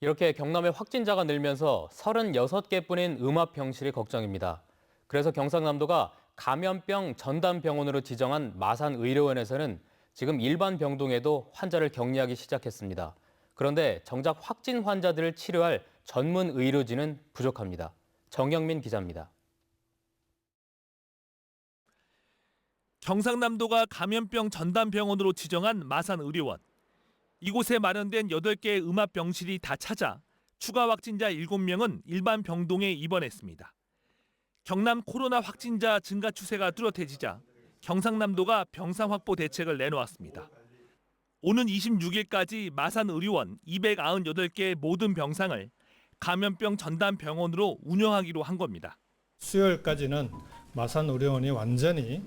이렇게 경남의 확진자가 늘면서 36개뿐인 음압병실이 걱정입니다. 그래서 경상남도가 감염병 전담병원으로 지정한 마산의료원에서는 지금 일반 병동에도 환자를 격리하기 시작했습니다. 그런데 정작 확진 환자들을 치료할 전문 의료진은 부족합니다. 정영민 기자입니다. 경상남도가 감염병 전담병원으로 지정한 마산의료원. 이곳에 마련된 8개의 음압병실이 다 찾아 추가 확진자 7명은 일반 병동에 입원했습니다. 경남 코로나 확진자 증가 추세가 뚜렷해지자 경상남도가 병상 확보 대책을 내놓았습니다. 오는 26일까지 마산의료원 298개의 모든 병상을 감염병 전담 병원으로 운영하기로 한 겁니다. 수요일까지는 마산 의료원이 완전히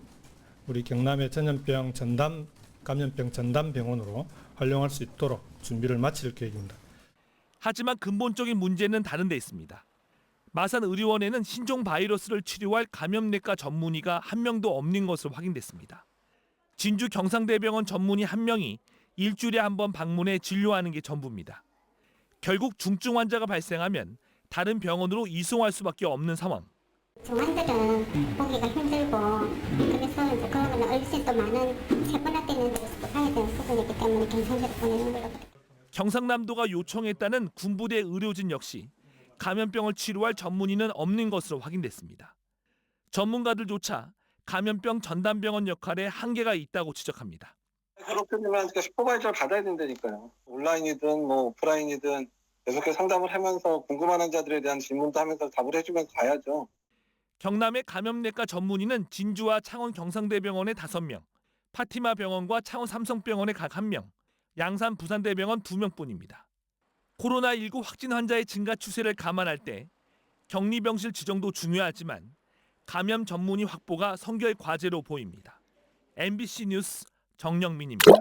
우리 경남의 전염병 전담 감염병 전담 병원으로 활용할 수 있도록 준비를 마칠 계획입니다. 하지만 근본적인 문제는 다른 데 있습니다. 마산 의료원에는 신종 바이러스를 치료할 감염내과 전문의가 한 명도 없는 것으로 확인됐습니다. 진주 경상대병원 전문의 한 명이 일주일에 한 번 방문해 진료하는 게 전부입니다. 결국 중증 환자가 발생하면 다른 병원으로 이송할 수밖에 없는 상황. 중환자들은 보기가 힘들고 그래서 이제 그거는 어르신 또 많은 세분화 되는 데서 또 가야 되는 부분이기 때문에 경상대로 보내는 걸로 경상남도가 요청했다는 군부대 의료진 역시 감염병을 치료할 전문의는 없는 것으로 확인됐습니다. 전문가들조차 감염병 전담병원 역할에 한계가 있다고 지적합니다. 그렇게 되면 슈퍼바이저를 받아야 된다니까요. 온라인이든 뭐 오프라인이든 계속해서 상담을 하면서 궁금한 환자들에 대한 질문도 하면서 답을 해주면서 가야죠. 경남의 감염내과 전문의는 진주와 창원 경상대병원에 5명, 파티마 병원과 창원 삼성병원에 각 1명, 양산 부산대병원 2명뿐입니다. 코로나19 확진 환자의 증가 추세를 감안할 때 격리병실 지정도 중요하지만 감염 전문의 확보가 성결 과제로 보입니다. MBC 뉴스 정영민입니다.